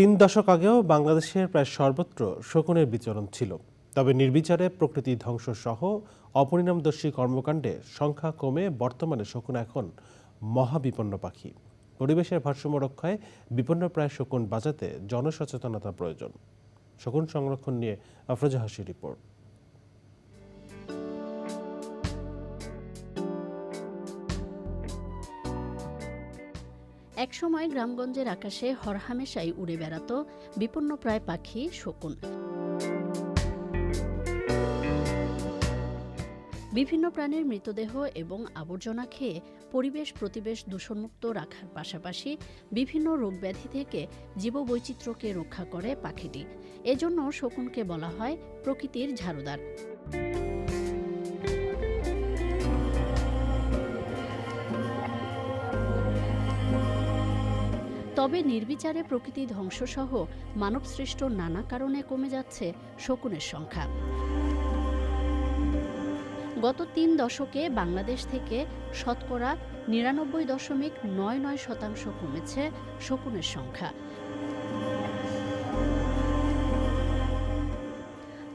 তিন দশক আগেও বাংলাদেশের প্রায় সর্বত্র শকুনের বিচরণ ছিল। তবে নির্বিচারে প্রকৃতি ধ্বংস সহ অপরিণামদর্শী কর্মকাণ্ডে সংখ্যা কমে বর্তমানে শকুন এখন মহাবিপন্ন পাখি। পরিবেশের ভারসাম্য রক্ষায় বিপন্ন প্রায় শকুন বাঁচাতে জনসচেতনতা প্রয়োজন। শকুন সংরক্ষণ নিয়ে আফরোজা হাসির রিপোর্ট। একসময় গ্রামগঞ্জের আকাশে হরহামেশাই উড়ে বেড়াতো বিপন্নপ্রায় পাখি শকুন। বিভিন্ন প্রাণীর মৃতদেহ এবং আবর্জনা খেয়ে পরিবেশ প্রতিবেশ দূষণমুক্ত রাখার পাশাপাশি বিভিন্ন রোগব্যাধি থেকে জীববৈচিত্র্যকে রক্ষা করে পাখিটি। এজন্য শকুনকে বলা হয় প্রকৃতির ঝাড়ুদার। তবে নির্বিচারে প্রকৃতি ধ্বংসসহ মানবসৃষ্ট নানা কারণে কমে যাচ্ছে শকুনের সংখ্যা। গত তিন দশকে বাংলাদেশ থেকে শতকরা নিরানব্বই দশমিক নয় নয় শতাংশ কমেছে শকুনের সংখ্যা।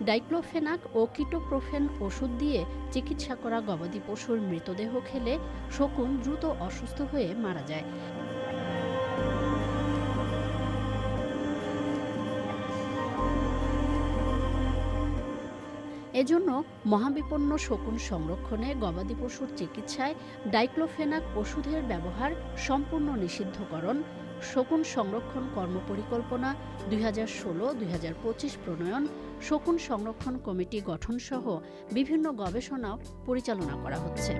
ডাইক্লোফেনাক ও কিটোপ্রোফেন ওষুধ দিয়ে চিকিৎসা করা গবাদি পশুর মৃতদেহ খেলে শকুন দ্রুত অসুস্থ হয়ে মারা যায়। এজন্য মহাবিপন্ন শকুন সংরক্ষণে গবাদি পশুর চিকিৎসায় ডাইক্লোফেনাক ওষুধের ব্যবহার সম্পূর্ণ নিষিদ্ধকরণ, শকুন সংরক্ষণ কর্মপরিকল্পনা, দুই হাজার ষোলো, দুই হাজার পঁচিশ প্রণয়ন, শকুন সংরক্ষণ কমিটি গঠনসহ বিভিন্ন গবেষণাও পরিচালনা করা হচ্ছে।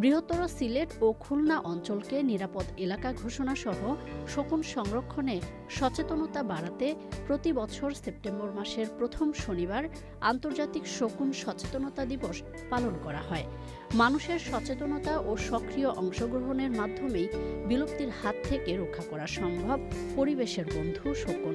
বৃহত্তর সিলেট ও খুলনা অঞ্চলকে নিরাপদ এলাকা ঘোষণা সহ শকুন সংরক্ষণে সচেতনতা বাড়াতে প্রতি বছর সেপ্টেম্বর মাসের প্রথম শনিবার আন্তর্জাতিক শকুন সচেতনতা দিবস পালন করা হয়। মানুষের সচেতনতা ও সক্রিয় অংশগ্রহণের মাধ্যমেই বিলুপ্তির হাত থেকে রক্ষা করা সম্ভব, পরিবেশের বন্ধু শকুন।